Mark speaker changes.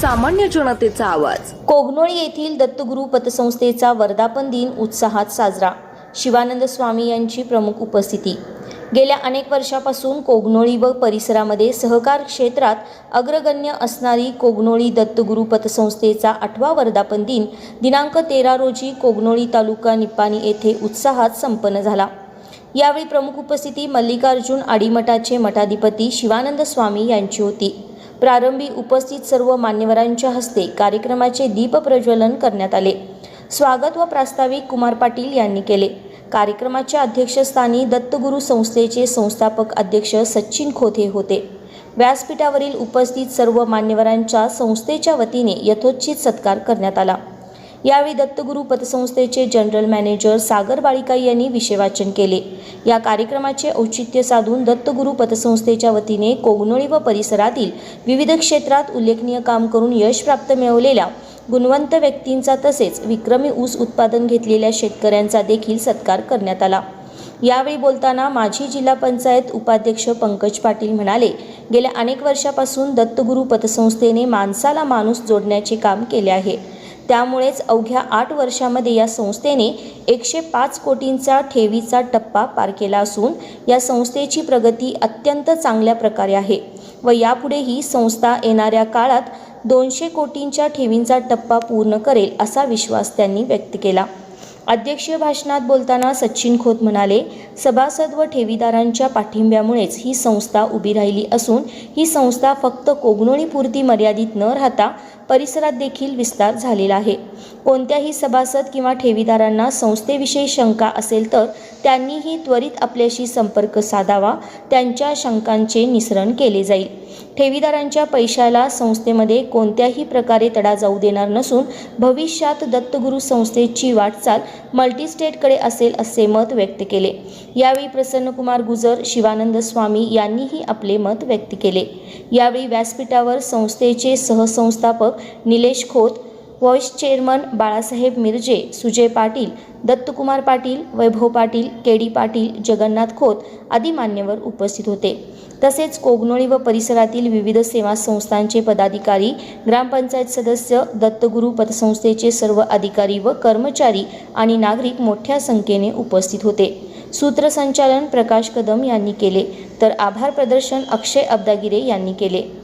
Speaker 1: सामान्य जनतेचा आवाज.
Speaker 2: कोगनोळी येथील दत्तगुरू पतसंस्थेचा वर्धापन दिन उत्साहात साजरा. शिवानंद स्वामी यांची प्रमुख उपस्थिती. गेल्या अनेक वर्षापासून कोगनोळी व परिसरामध्ये सहकार क्षेत्रात अग्रगण्य असणारी कोगनोळी दत्तगुरू पतसंस्थेचा आठवा वर्धापन दिन दिनांक तेरा रोजी कोगनोळी तालुका निप्पाणी येथे उत्साहात संपन्न झाला. यावेळी प्रमुख उपस्थिती मल्लिकार्जुन आडीमठाचे मठाधिपती शिवानंद स्वामी यांची होती. प्रारंभी उपस्थित सर्व मान्यवरांच्या हस्ते कार्यक्रमाचे दीपप्रज्वलन करण्यात आले. स्वागत व प्रास्ताविक कुमार पाटील यांनी केले. कार्यक्रमाच्या अध्यक्षस्थानी दत्तगुरू संस्थेचे संस्थापक अध्यक्ष सचिन खोथे होते. व्यासपीठावरील उपस्थित सर्व मान्यवरांच्या संस्थेच्या वतीने यथोचित सत्कार करण्यात आला. यावेळी दत्तगुरू पतसंस्थेचे जनरल मॅनेजर सागर बाळिका यांनी विषयवाचन केले. या कार्यक्रमाचे औचित्य साधून दत्तगुरू पतसंस्थेच्या वतीने कोगनोळी व परिसरातील विविध क्षेत्रात उल्लेखनीय काम करून यश प्राप्त मिळवलेल्या गुणवंत व्यक्तींचा तसेच विक्रमी ऊस उत्पादन घेतलेल्या शेतकऱ्यांचा देखील सत्कार करण्यात आला. यावेळी बोलताना माजी जिल्हा पंचायत उपाध्यक्ष पंकज पाटील म्हणाले गेल्या अनेक वर्षापासून दत्तगुरू पतसंस्थेने माणसाला माणूस जोडण्याचे काम केले आहे. त्यामुळेच अवघ्या आठ वर्षामध्ये या संस्थेने एकशे पाच कोटींचा ठेवीचा टप्पा पार केला असून या संस्थेची प्रगती अत्यंत चांगल्या प्रकारे आहे व यापुढेही संस्था येणाऱ्या काळात दोनशे कोटींच्या ठेवींचा टप्पा पूर्ण करेल असा विश्वास त्यांनी व्यक्त केला. अध्यक्षीय भाषणात बोलताना सचिन खोत म्हणाले सभासद व ठेवीदारांच्या पाठिंब्यामुळेच ही संस्था उभी राहिली असून ही संस्था फक्त कोगनोळीपुरती मर्यादित न राहता परिसरात देखील विस्तार झालेला आहे. कोणत्याही सभासद किंवा ठेवीदारांना संस्थेविषयी शंका असेल तर त्यांनीही त्वरित आपल्याशी संपर्क साधावा त्यांच्या शंकांचे निसरण केले जाईल. ठेवीदारांच्या पैशाला संस्थेमध्ये कोणत्याही प्रकारे तडा जाऊ देणार नसून भविष्यात दत्तगुरू संस्थेची वाटचाल मल्टीस्टेटकडे असेल असे मत व्यक्त केले. यावेळी प्रसन्नकुमार गुजर शिवानंद स्वामी यांनीही आपले मत व्यक्त केले. यावेळी व्यासपीठावर संस्थेचे सहसंस्थापक Nilesh Khot vice chairman Balasaheb Mirje Sujay Patil Dattakumar Patil Vaibhav Patil K D Patil Jagannath Khot आदी मान्यवर उपस्थित होते. तसेच कोगनोळी व परिसरातील विविध सेवा संस्थांचे पदाधिकारी ग्रामपंचायत सदस्य दत्तगुरू पतसंस्थेचे सर्व अधिकारी व कर्मचारी आणि नागरिक मोठ्या संख्येने उपस्थित होते. सूत्रसंचालन प्रकाश कदम यांनी केले तर आभार प्रदर्शन अक्षय अब्दागिरे यांनी केले.